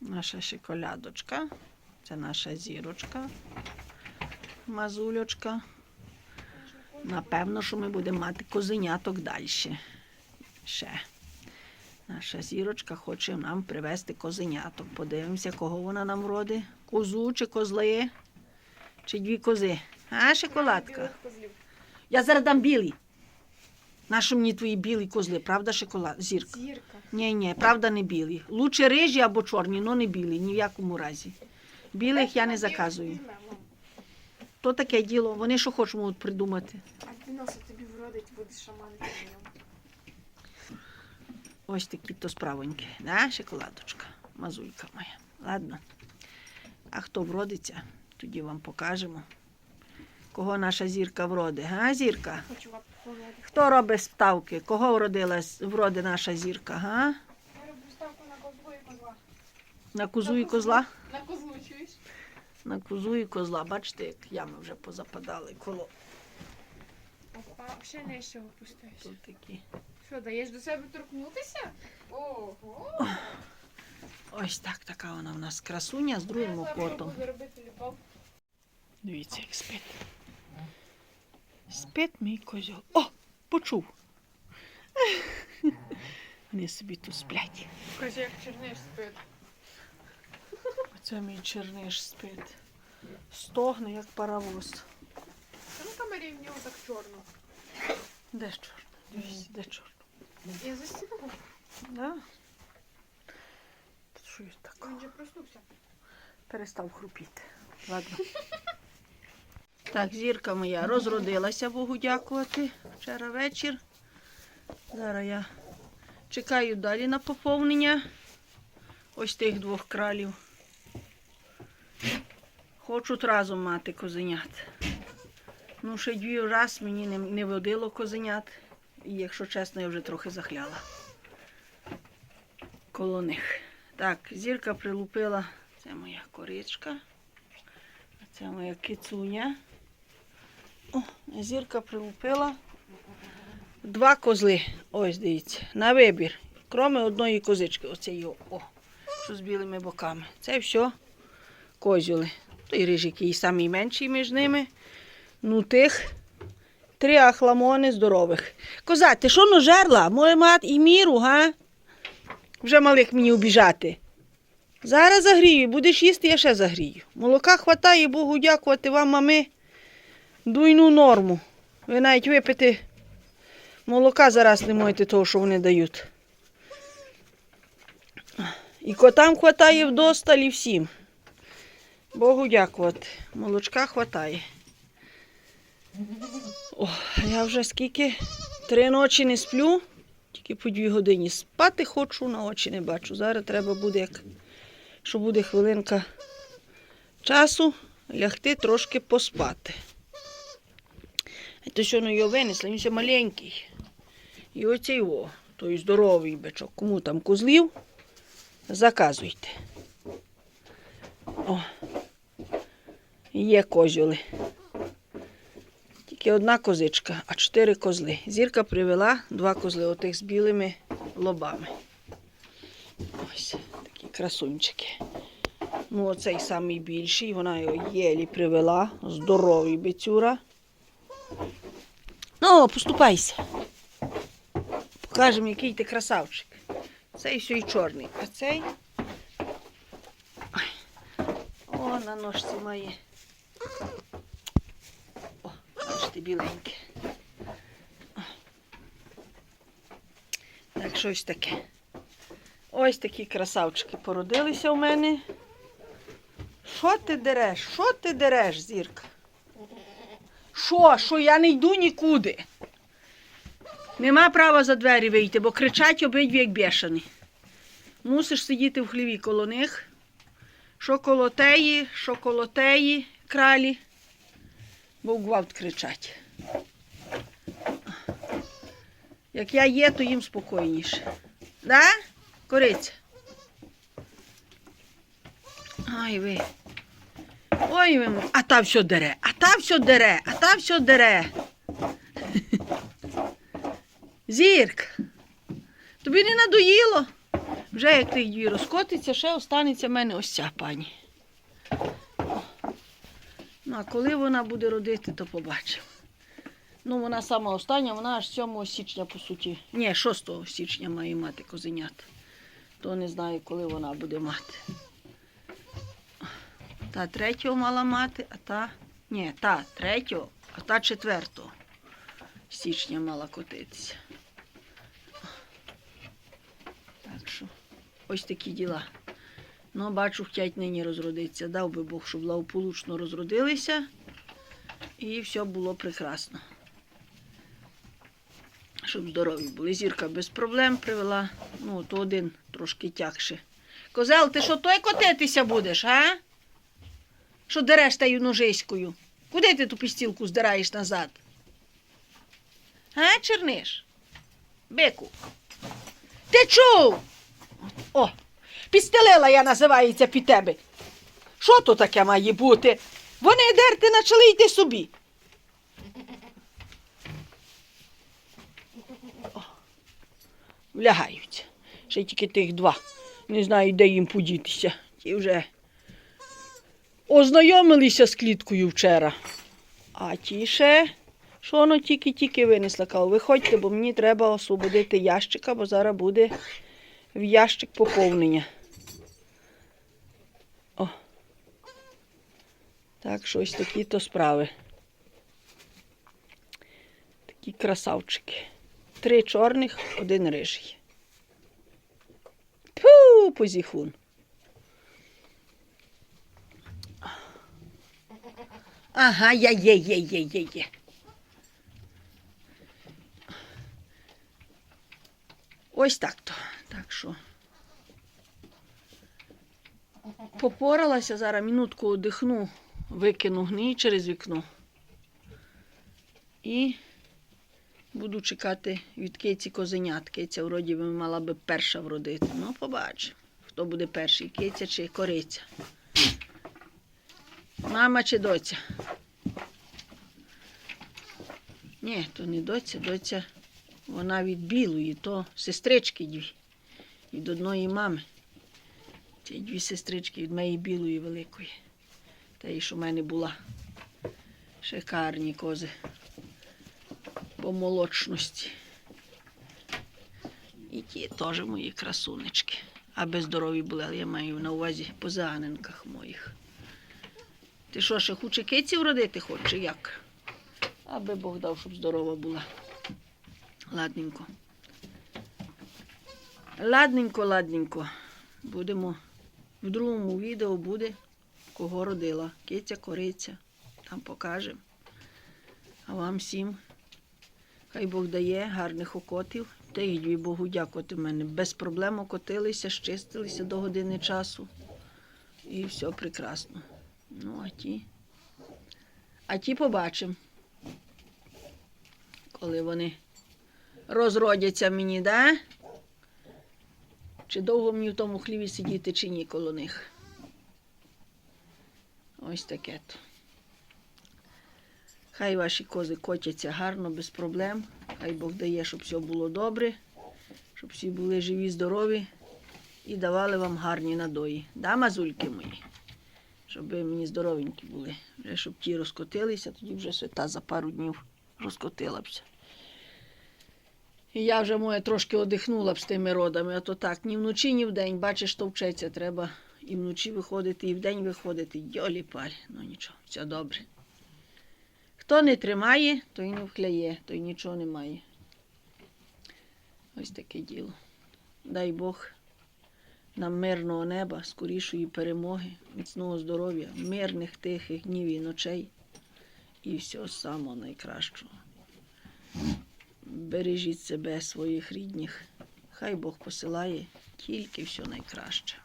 Наша шоколядочка. Це наша зірочка. Мазульочка. Напевно, що ми будемо мати козеняток далі. Ще. Наша зірочка хоче нам привезти козеняток. Подивимося, кого вона нам вродить. Козу чи козли? Чи дві кози? А, шоколадка? Я зараз дам білий. Нащо мені твої білі козли, правда, шоколад? Зірка? Зірка. Ні, ні, правда, не білі. Лучше рижі або чорні, але не білі, ні в якому разі. Білих я не заказую. То таке діло, вони що хочуть можуть придумати. А носа тобі вродить, будеш шаманити. Ось такі то справоньки. Да, шоколадочка, мазулька моя. Ладно. А хто вродиться, тоді вам покажемо. Кого наша зірка вроди, га, зірка? Хочу вам погладити. Хто робить ставки? Кого вродилась, вроди наша зірка, га? Я роблю ставку на козлу і козла. На козу і козла? На козлу, чуєш? На козу і козла. Бачите, як ями вже позападали коло. Опа, ще нижче опустився. Тут такі. Що, даєш до себе торкнутися? Ого! Ось так, така вона в нас красуня з другим окотом. Дивіться, як спить. Спить мій козьол. О, почув. Вони собі тут сплять. Кажи, як черниш спит. Оце мій черниш спить. Стогне, як паровоз. Та на камері в так чорно. Де ж чорно? Дивіться, де чорно? Я застігла. Да? Що ж так? Він же проснувся. Перестав хрупіти. Ладно. Так, зірка моя розродилася, Богу дякувати. Вчора вечір. Зараз я чекаю далі на поповнення. Ось тих двох кралів. Хочуть разом мати козенят. Ну, ще дві раз мені не, не водило козенят. І, якщо чесно, я вже трохи захляла коло них. Так, зірка прилупила. Це моя коричка. А це моя кицуня. О, зірка прилупила. Два козли. Ось дивіться, на вибір. Кроме одної козички. Оце його. О, що з білими боками. Це все козюли. Той рижик і самий менший між ними. Ну, тих три ахламони здорових. Коза, ти що ну жерла? Моє мат і міру, га? Вже малих мені обіжати. Зараз загрію, будеш їсти, я ще загрію. Молока хватає, Богу дякувати вам, мами. Дуйну норму. Ви навіть випити молока зараз не можете того, що вони дають. І котам хватає вдосталь і всім. Богу дякувати. Молочка хватає. О, я вже скільки три ночі не сплю, тільки по дві годині спати хочу, на очі не бачу. Зараз треба буде, як, що буде хвилинка часу, лягти трошки поспати. То що ну його винесли, він ще маленький. І оцей о, той здоровий бичок. Кому там козлів, заказуйте. О, є козюли. Тільки одна козичка, а чотири козли. Зірка привела два козли, отих з білими лобами. Ось такі красунчики. Ну, оцей самий більший, вона його єлі привела. Здоровий бицюра. Ну, поступайся. Покажемо, який ти красавчик. Цей все і чорний, а цей. О, на ножці має. О, бачите, біленьке. О. Так, щось таке. Ось такі красавчики породилися у мене. Що ти дереш? Що ти дереш, зірка? Що? Що я не йду нікуди? Нема права за двері вийти, бо кричать обидві як бешені. Мусиш сидіти в хліві коло них. Що коло що коло кралі, бо гвалт кричать. Як я є, то їм спокійніше. Да? Кориця? Ай ви. Ой, ви, а та все дере, та все дере, а та все дере. Зірк, тобі не надоїло? Вже як тих дві розкотиться, ще останеться в мене ось ця пані. Ну, а коли вона буде родити, то побачимо. Ну, вона сама остання, вона аж 7 січня, по суті. Ні, 6 січня має мати козенят. То не знаю, коли вона буде мати. Та третього мала мати, а та. Ні, та третього, а та четвертого січня мала котитися. Так що, ось такі діла. Ну, бачу, хотять нині розродитися. Дав би Бог, щоб благополучно розродилися. І все було прекрасно. Щоб здорові були. Зірка без проблем привела. Ну, то один трошки тягше. Козел, ти що той котитися будеш, а? Що дереш таю ножиською? Куди ти ту пістілку здираєш назад? А, черниш? Бику. Ти чув? О, підстелила я називається під тебе. Що то таке має бути? Вони дерти почали йти собі. О, Влягають. Ще тільки тих два. Не знаю, де їм подітися. Ті вже ознайомилися з кліткою вчора. А ті ще, що воно тільки-тільки винесла. Кажу, виходьте, бо мені треба освободити ящика, бо зараз буде в ящик поповнення. О. Так, що ось такі то справи. Такі красавчики. Три чорних, один рижий. Пу, позіхун. Ага, я є, є, є, є, є. Ось так то. Так що. Попоралася зараз, минутку одихну, викину гній через вікно. І буду чекати від киці козенят. Киця вроді би мала би перша вродити. Ну, побачимо, хто буде перший, киця чи кориця. Мама чи доця? Ні, то не доця, доця. Вона від білої, то сестрички дві. Від одної мами. Ці дві сестрички від моєї білої великої. Та й що в мене була. Шикарні кози. По молочності. І ті теж мої красунечки. Аби здорові були, але я маю на увазі по заганенках моїх. Ти що, ще хоче киців родити хоче, як? Аби Бог дав, щоб здорова була. Ладненько. Ладненько, ладненько. Будемо. В другому відео буде, кого родила. Киця, кориця. Там покажемо. А вам всім. Хай Бог дає гарних окотів. Та й дві Богу дякувати мене. Без проблем окотилися, щистилися до години часу. І все прекрасно. Ну, а ті. А ті побачимо. Коли вони розродяться мені, да? Чи довго мені в тому хліві сидіти, чи ні коло них. Ось таке то. Хай ваші кози котяться гарно, без проблем. Хай Бог дає, щоб все було добре, щоб всі були живі, здорові і давали вам гарні надої. Да, мазульки мої? Щоб ви мені здоровенькі були. Вже щоб ті розкотилися, тоді вже свята за пару днів розкотила бся. І я вже моє трошки одихнула б з тими родами, а то так, ні вночі, ні вдень. Бачиш, товчеться, треба і вночі виходити, і вдень виходити. Йолі паль. Ну нічого, все добре. Хто не тримає, той не вхляє, той нічого не має. Ось таке діло. Дай Бог нам мирного неба, скорішої перемоги, міцного здоров'я, мирних тихих днів і ночей і всього самого найкращого. Бережіть себе, своїх рідних. Хай Бог посилає тільки все найкраще.